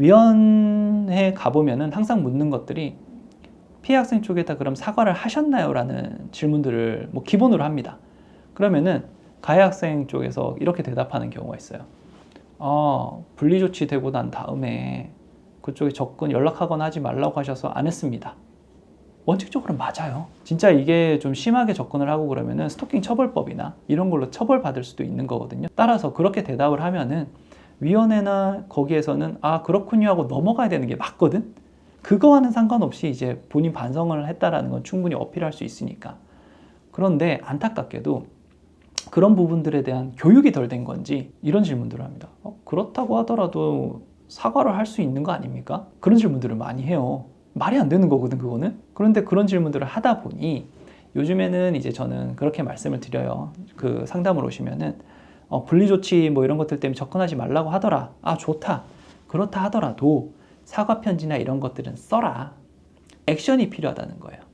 위원회 가보면은 항상 묻는 것들이 피해 학생 쪽에다 그럼 사과를 하셨나요? 라는 질문들을 뭐 기본으로 합니다. 그러면은 가해 학생 쪽에서 이렇게 대답하는 경우가 있어요. 어, 분리 조치 되고 난 다음에 그쪽에 접근 연락하거나 하지 말라고 하셔서 안 했습니다. 원칙적으로 맞아요. 진짜 이게 좀 심하게 접근을 하고 그러면은 스토킹 처벌법이나 이런 걸로 처벌받을 수도 있는 거거든요. 따라서 그렇게 대답을 하면은 위원회나 거기에서는 아 그렇군요 하고 넘어가야 되는 게 맞거든. 그거와는 상관없이 이제 본인 반성을 했다라는 건 충분히 어필할 수 있으니까. 그런데 안타깝게도 그런 부분들에 대한 교육이 덜 된 건지 이런 질문들을 합니다. 어, 그렇다고 하더라도 사과를 할 수 있는 거 아닙니까? 그런 질문들을 많이 해요. 말이 안 되는 거거든, 그거는. 그런데 그런 질문들을 하다 보니 요즘에는 이제 저는 그렇게 말씀을 드려요. 그 상담을 오시면은 어, 분리조치 뭐 이런 것들 때문에 접근하지 말라고 하더라. 아, 좋다. 그렇다 하더라도 사과 편지나 이런 것들은 써라. 액션이 필요하다는 거예요.